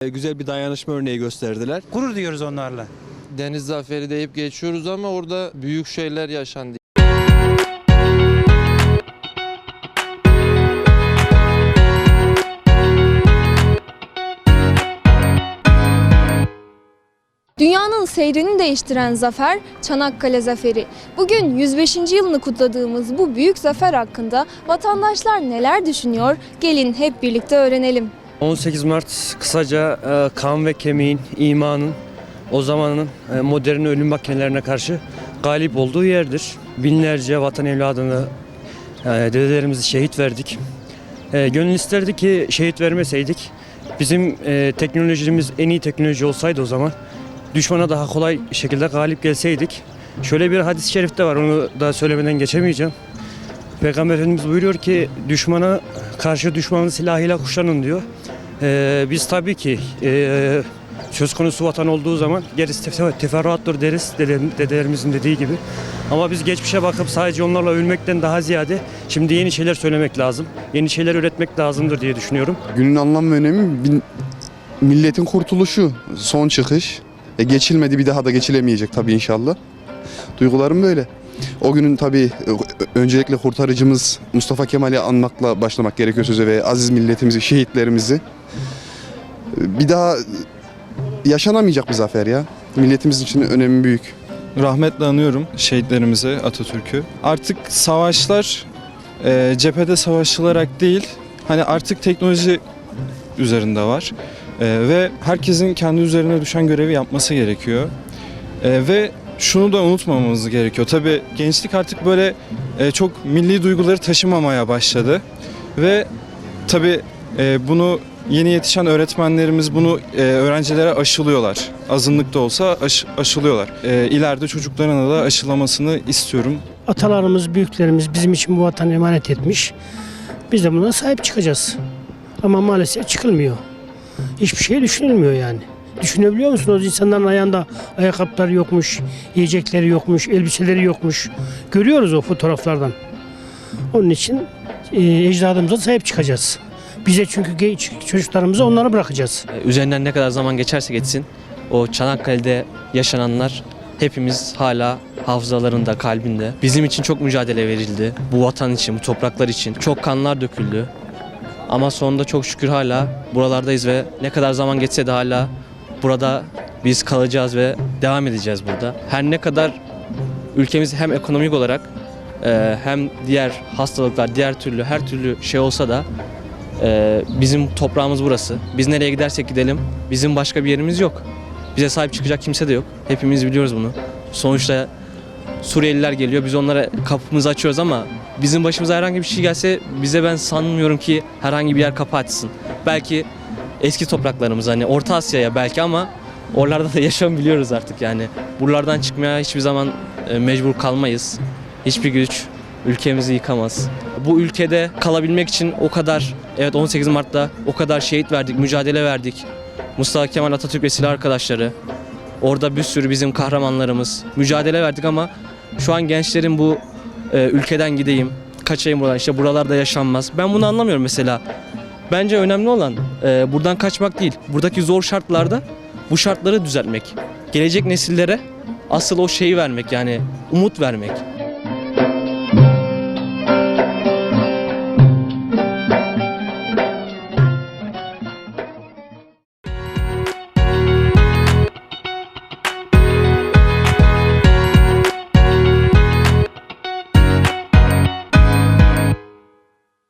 E, Güzel bir dayanışma örneği gösterdiler. Gurur duyuyoruz onlarla. Deniz zaferi deyip geçiyoruz ama orada büyük şeyler yaşandı. Dünyanın seyrini değiştiren zafer Çanakkale Zaferi. Bugün 105. yılını kutladığımız bu büyük zafer hakkında vatandaşlar neler düşünüyor? Gelin hep birlikte öğrenelim. 18 Mart kısaca e, kan ve kemiğin, imanın o zamanın e, modern ölüm makinelerine karşı galip olduğu yerdir. Binlerce vatan evladını, e, dedelerimizi şehit verdik. E, Gönül isterdi ki şehit vermeseydik. Bizim teknolojimiz en iyi teknoloji olsaydı o zaman düşmana daha kolay şekilde galip gelseydik. Şöyle bir hadis-i şerifte var onu da söylemeden geçemeyeceğim. Peygamber Efendimiz buyuruyor ki düşmana karşı düşmanın silahıyla kuşanın diyor. Ee, biz tabii ki e, söz konusu vatan olduğu zaman gerisi tefer- teferruattır deriz dede- dedelerimizin dediği gibi. Ama biz geçmişe bakıp sadece onlarla ölmekten daha ziyade şimdi yeni şeyler söylemek lazım. Yeni şeyler üretmek lazımdır diye düşünüyorum. Günün anlam ve önemi bin- milletin kurtuluşu, son çıkış. E, geçilmedi bir daha da geçilemeyecek tabii inşallah. Duygularım böyle. O günün tabii e, öncelikle kurtarıcımız Mustafa Kemal'i anmakla başlamak gerekiyor söze ve aziz milletimizi, şehitlerimizi. E, Bir daha yaşanamayacak bir zafer ya. Milletimizin için önemi büyük. Rahmetle anıyorum şehitlerimizi, Atatürk'ü. Artık savaşlar e, cephede savaşılarak değil, hani artık teknoloji üzerinde var. E, ve herkesin kendi üzerine düşen görevi yapması gerekiyor. E, ve şunu da unutmamamız gerekiyor. Tabii gençlik artık böyle e, çok milli duyguları taşımamaya başladı. Ve tabii e, bunu yeni yetişen öğretmenlerimiz bunu e, öğrencilere aşılıyorlar. Azınlık da olsa aş- aşılıyorlar. E, ileride çocuklarına da aşılamasını istiyorum. Atalarımız, büyüklerimiz bizim için bu vatanı emanet etmiş. Biz de buna sahip çıkacağız. Ama maalesef çıkılmıyor. Hiçbir şey düşünülmüyor yani. Düşünebiliyor musunuz? İnsanların ayağında ayakkabıları yokmuş, yiyecekleri yokmuş, elbiseleri yokmuş. Görüyoruz o fotoğraflardan. Onun için e, ecdadımıza sahip çıkacağız. Bize çünkü genç çocuklarımıza onları bırakacağız. E, Üzerinden ne kadar zaman geçerse geçsin o Çanakkale'de yaşananlar hepimiz hala hafızalarında, kalbinde. Bizim için çok mücadele verildi. Bu vatan için, bu topraklar için. Çok kanlar döküldü. Ama sonunda çok şükür hala buralardayız ve ne kadar zaman geçse de hala burada biz kalacağız ve devam edeceğiz burada. Her ne kadar ülkemiz hem ekonomik olarak e, hem diğer hastalıklar, diğer türlü her türlü şey olsa da ee, bizim toprağımız burası. Biz nereye gidersek gidelim bizim başka bir yerimiz yok. Bize sahip çıkacak kimse de yok. Hepimiz biliyoruz bunu. Sonuçta Suriyeliler geliyor biz onlara kapımızı açıyoruz ama bizim başımıza herhangi bir şey gelse bize ben sanmıyorum ki herhangi bir yer kapı açsın. Belki eski topraklarımız hani Orta Asya'ya belki ama oralarda da yaşam biliyoruz artık yani. Buralardan çıkmaya hiçbir zaman e, mecbur kalmayız. Hiçbir güç ülkemizi yıkamaz. Bu ülkede kalabilmek için o kadar evet 18 Mart'ta o kadar şehit verdik, mücadele verdik. Mustafa Kemal Atatürk ve silah arkadaşları. Orada bir sürü bizim kahramanlarımız. Mücadele verdik ama şu an gençlerin bu e, ülkeden gideyim, kaçayım buradan işte buralarda yaşanmaz. Ben bunu anlamıyorum mesela. Bence önemli olan e, buradan kaçmak değil. Buradaki zor şartlarda bu şartları düzeltmek. Gelecek nesillere asıl o şeyi vermek yani umut vermek.